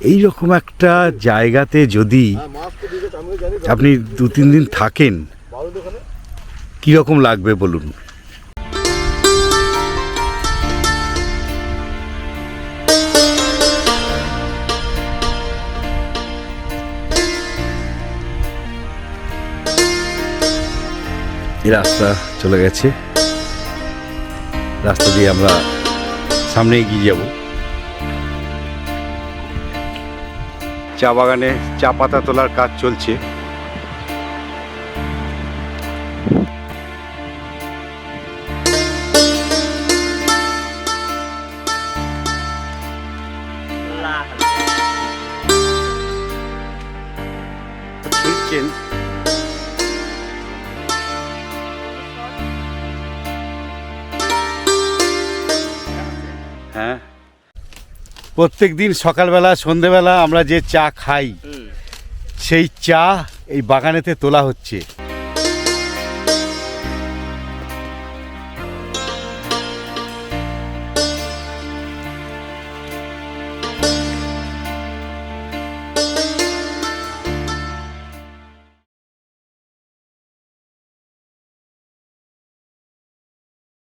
এই রকম একটা জায়গাতে যদি আপনি দু, তিন দিন থাকেন, কীরকম লাগবে বলুন? রাস্তা চলে গেছে। রাস্তা দিয়ে আমরা সামনে এগিয়ে যাব। চা বাগানে চা পাতা তোলার কাজ চলছে। হ্যাঁ। প্রত্যেক দিন সকালবেলা সন্ধেবেলা আমরা যে চা খাই সেই চা এই বাগানেতে তোলা হচ্ছে।